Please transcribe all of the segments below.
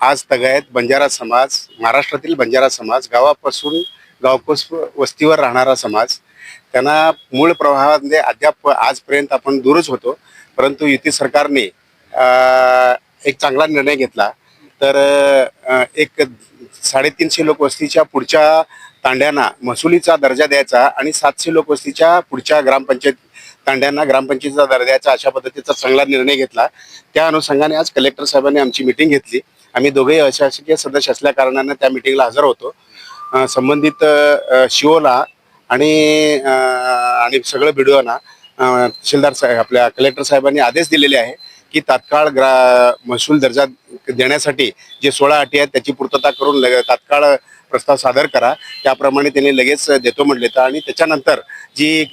आज तगायत बंजारा समाज महाराष्ट्रातील बंजारा समाज गावापासून गावकोस वस्तीवर राहणारा समाज. त्यांना मूळ प्रवाहामध्ये अद्याप आजपर्यंत आपण दूरच होतो परंतु युती सरकारने एक चांगला निर्णय घेतला. तर एक साडेतीनशे लोकवस्तीच्या पुढच्या तांड्यांना महसुलीचा दर्जा द्यायचा आणि सातशे लोकवस्तीच्या पुढच्या ग्रामपंचायत तांड्यांना ग्रामपंचायतीचा दर्जा द्यायचा अशा पद्धतीचा चांगला निर्णय घेतला. त्या अनुषंगाने आज कलेक्टर साहेबांनी आमची मिटिंग घेतली. आम्ही दोघेही अशासकीय सदस्य असल्या कारणानं त्या मिटिंगला हजर होतो. संबंधित शिओला आणि आणि सगळं बिडोना तहसीलदार साहेब आपल्या कलेक्टर साहेबांनी आदेश दिलेले आहे की तात्काळ ग्रा महसूल दर्जा देण्यासाठी जे सोळा अटी आहेत त्याची पूर्तता करून तात्काळ प्रस्ताव सादर करा. त्याप्रमाणे त्यांनी लगेच देतो म्हटले तर आणि त्याच्यानंतर जी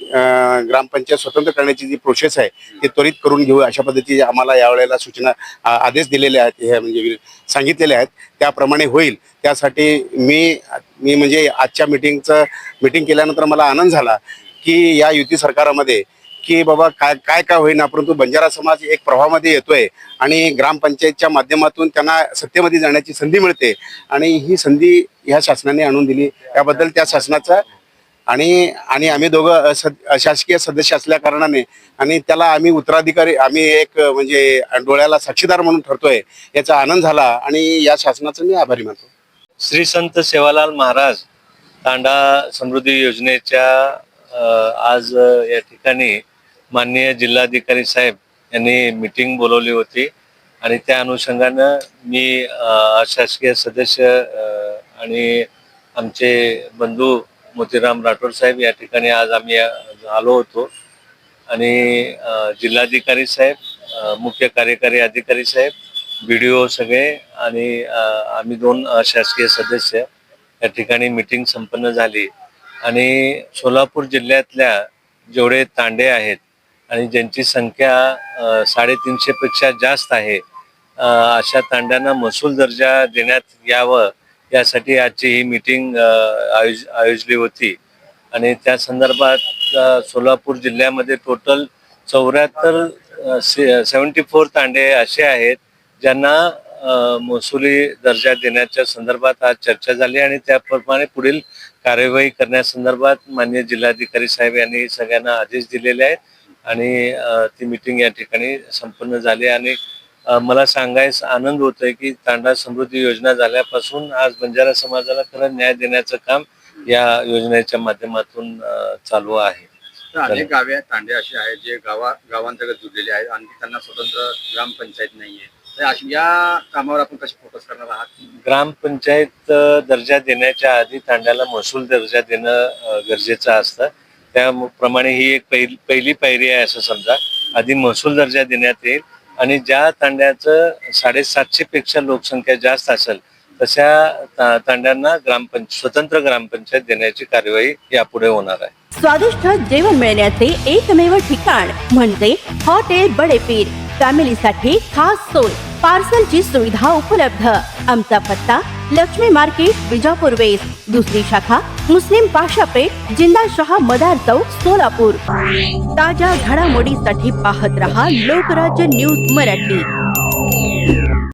ग्रामपंचायत स्वतंत्र करण्याची जी प्रोसेस आहे ती त्वरित करून घेऊ अशा पद्धतीची आम्हाला यावेळेला सूचना आ- आदेश दिलेले आहेत हे म्हणजे सांगितलेले आहेत. त्याप्रमाणे होईल. त्यासाठी मी मी म्हणजे आजच्या मिटिंगचं मिटिंग केल्यानंतर मला आनंद झाला की या युती सरकारामध्ये की बाबा काय काय काय होईना परंतु बंजारा समाज एक प्रवाहामध्ये येतोय आणि ग्रामपंचायतच्या माध्यमातून त्यांना सत्तेमध्ये जाण्याची संधी मिळते. आणि ही संधी ह्या शासनाने आणून दिली. याबद्दल त्या शासनाचा आणि आणि आम्ही दोघं शासकीय सदस्य असल्या कारणाने आणि त्याला आम्ही उत्तराधिकारी आम्ही एक म्हणजे डोळ्याला साक्षीदार म्हणून ठरतोय याचा आनंद झाला आणि या शासनाचा मी आभारी मानतो. श्री संत सेवालाल महाराज तांडा समृद्धी योजनेच्या आज या ठिकाणी माननीय जिल्हाधिकारी साहेब यांनी मीटिंग बोलवली होती. आणि त्या अनुषंगानं मी शासकीय सदस्य आणि आमचे बंधू मोतीराम राठोड साहेब या ठिकाणी आज आम्ही आलो होतो. आणि जिल्हाधिकारी साहेब मुख्य कार्यकारी अधिकारी साहेब व्हिडिओ सगळे आणि आम्ही दोन शासकीय सदस्य या ठिकाणी मिटिंग संपन्न झाली. आणि सोलापूर जिल्ह्यातल्या जेवढे तांडे आहेत आणि ज्यांची संख्या साडेतीनशेपेक्षा जास्त आहे अशा तांड्यांना महसूल दर्जा देण्यात यावं यासाठी आजची ही मीटिंग आयोज आयोजली होती. आणि त्या संदर्भात सोलापूर जिल्ह्यामध्ये टोटल चौऱ्याहत्तर सेवन्टी फोर तांडे असे आहेत ज्यांना महसुली दर्जा देण्याच्या संदर्भात आज चर्चा झाली आणि त्याप्रमाणे पुढील कार्यवाही करण्यासंदर्भात मान्य जिल्हाधिकारी साहेब यांनी सगळ्यांना आदेश दिलेले आहेत. आणि ती मिटिंग या ठिकाणी संपन्न झाली आणि मला सांगायस आनंद होतोय की तांडा समृद्धी योजना झाल्यापासून आज बंजारा समाजाला खरं न्याय देण्याचं काम या योजनेच्या माध्यमातून चालू आहे. तर अनेक गावे आहेत तांडे असे आहेत जे गावा गावांतर्गत जुळलेले आहेत आणि त्यांना स्वतंत्र ग्रामपंचायत नाहीये. या कामावर आपण कसे फोकस करणार आहात? ग्रामपंचायत दर्जा देण्याच्या आधी तांड्याला महसूल दर्जा देणं गरजेचं असतं. त्याप्रमाणे ही एक पहिली पहिली पायरी आहे असं समजा. आधी महसूल दर्जा देण्यात येईल आणि ज्या तांड्याचं साडेसातशे पेक्षा लोकसंख्या जास्त असेल तशा तांड्यांना ग्रामपंच स्वतंत्र ग्रामपंचायत देण्याची कार्यवाही यापुढे होणार आहे. स्वादिष्ट जेवण मिळण्याचे एकमेव ठिकाण म्हणजे हॉटेल बडेपीर. फॅमिलीसाठी खास सोय पार्सलची सुविधा उपलब्ध. आमचा पत्ता लक्ष्मी मार्केट विजापूर वेस्ट दुसरी शाखा मुस्लिम पाशापेठ जिंदा शहा मदार चौक सोलापूर. ताज्या घडामोडीसाठी पाहत रहा लोकराज्य न्यूज मराठी.